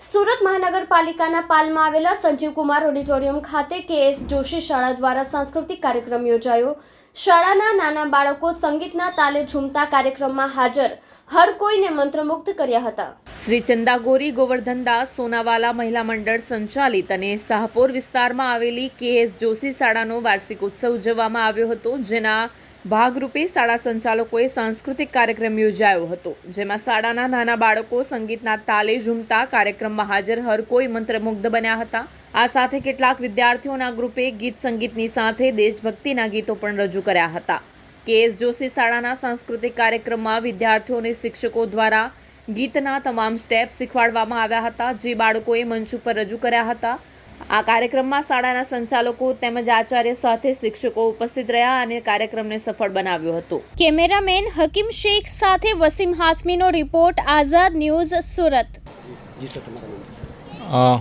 સુરત મહાનગરપાલિકાના પાલમાં આવેલા સંજીવ કુમાર ઓડિટોરિયમ ખાતે કેએસ જોશી શાળા દ્વારા સાંસ્કૃતિક કાર્યક્રમ યોજાયો. શાળાના નાના બાળકો સંગીતના તાલે ઝૂમતા કાર્યક્રમમાં હાજર. હર કોઈને મંત્રમુગ્ધ કર્યા હતા. શ્રી ચંદાગોરી ગોવર્ધનદાસ સોનાવાલા મહિલા મંડળ સંચાલિત અને શાહપોર વિસ્તારમાં આવેલી કેએસ જોશી શાળાનો વાર્ષિક ઉત્સવ ઉજવવામાં આવ્યો હતો, જેના ભાગરૂપે શાળા સંચાલકોએ સાંસ્કૃતિક કાર્યક્રમ યોજાયો હતો, જેમાં શાળાના નાના બાળકો સંગીતના તાલે ઝૂમતા કાર્યક્રમમાં હાજર હર કોઈ મંત્રમુગ્ધ બન્યા હતા. આ સાથે કેટલાક વિદ્યાર્થીઓના ગ્રુપે ગીત સંગીતની સાથે દેશભક્તિના ગીતો પણ રજૂ કર્યા હતા. કે એસ જોશી શાળાના સાંસ્કૃતિક કાર્યક્રમમાં વિદ્યાર્થીઓને શિક્ષકો દ્વારા ગીતના તમામ સ્ટેપ શીખવાડવામાં આવ્યા હતા, જે બાળકોએ મંચ ઉપર રજૂ કર્યા હતા. આ કાર્યક્રમમાં શાળાના સંચાલકો તેમજ આચાર્ય સાથે શિક્ષકો ઉપસ્થિત રહ્યા અને કાર્યક્રમને સફળ બનાવ્યો હતો. કેમેરામેન હકીમ શેખ સાથે વસીમ હાસમીનો રિપોર્ટ આઝાદ ન્યૂઝ સુરત.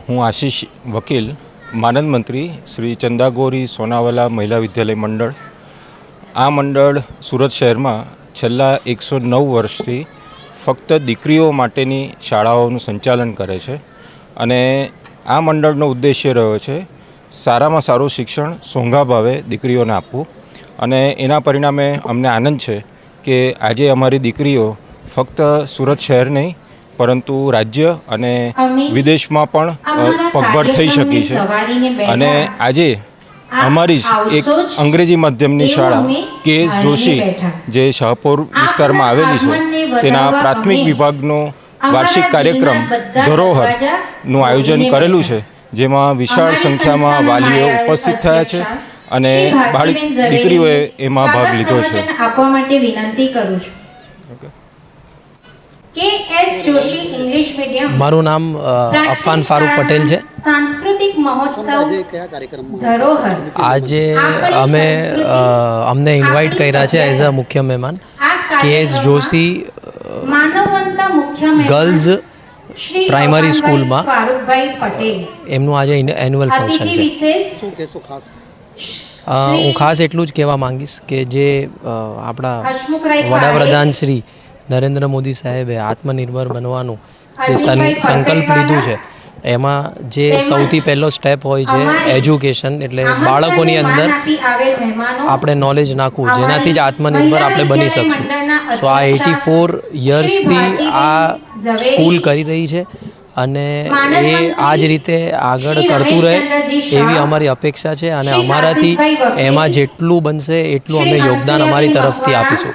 હું આશીષ વકીલ માનદ મંત્રી શ્રી ચંદાગોરી સોનાવાલા મહિલા વિદ્યાલય મંડળ. આ મંડળ સુરત શહેરમાં છેલ્લા એકસો નવ વર્ષથી ફક્ત દીકરીઓ માટેની શાળાઓનું સંચાલન કરે છે અને આ મંડળનો ઉદ્દેશ્ય રહ્યો છે સારામાં સારું શિક્ષણ સોંઘા ભાવે દીકરીઓને આપવું. અને એના પરિણામે અમને આનંદ છે કે આજે અમારી દીકરીઓ ફક્ત સુરત શહેર નહીં પરંતુ રાજ્ય અને વિદેશમાં પણ પગભર થઈ શકી છે. અને આજે અમારી જ એક અંગ્રેજી માધ્યમની શાળા કે એસ જોશી જે શાહપુર વિસ્તારમાં આવેલી છે. તેના પ્રાથમિક વિભાગનો વાર્ષિક કાર્યક્રમ ધરોહરનું આયોજન કરેલું છે જેમાં વિશાળ સંખ્યામાં વાલીઓ ઉપસ્થિત થયા છે અને બાળક દીકરીઓએ એમાં ભાગ લીધો છે. આપવા માટે વિનંતી કરું છું. કે એસ જોશી ઇંગ્લિશ મીડિયમ મારું નામ અફાન ફારૂક પટેલ છે. સાંસ્કૃતિક મહોત્સવ ધરોહર. આજે અમે અમને ઇન્વાઇટ કર્યા છે એઝ અ મુખ્ય મહેમાન. કે એસ જોશી ગર્લ્સ પ્રાઇમરી સ્કૂલમાં ફારૂકભાઈ પટેલ. એમનું આજે એન્યુઅલ ફંક્શન છે. હું ખાસ એટલું જ કહેવા માંગીશ કે જે આપણા વડાપ્રધાન શ્રી નરેન્દ્ર મોદી સાહેબે આત્મનિર્ભર બનવાનું જે સંકલ્પ લીધું છે એમાં જે સૌથી પહેલો સ્ટેપ હોય છે એજ્યુકેશન એટલે બાળકોની અંદર આપણે નોલેજ નાખવું જેનાથી જ આત્મનિર્ભર આપણે બની શકશું. સો આ એટી ફોર યર્સથી આ સ્કૂલ કરી રહી છે અને એ આ જ રીતે આગળ કરતું રહે એવી અમારી અપેક્ષા છે અને અમારાથી એમાં જેટલું બનશે એટલું અમે યોગદાન અમારી તરફથી આપીશું.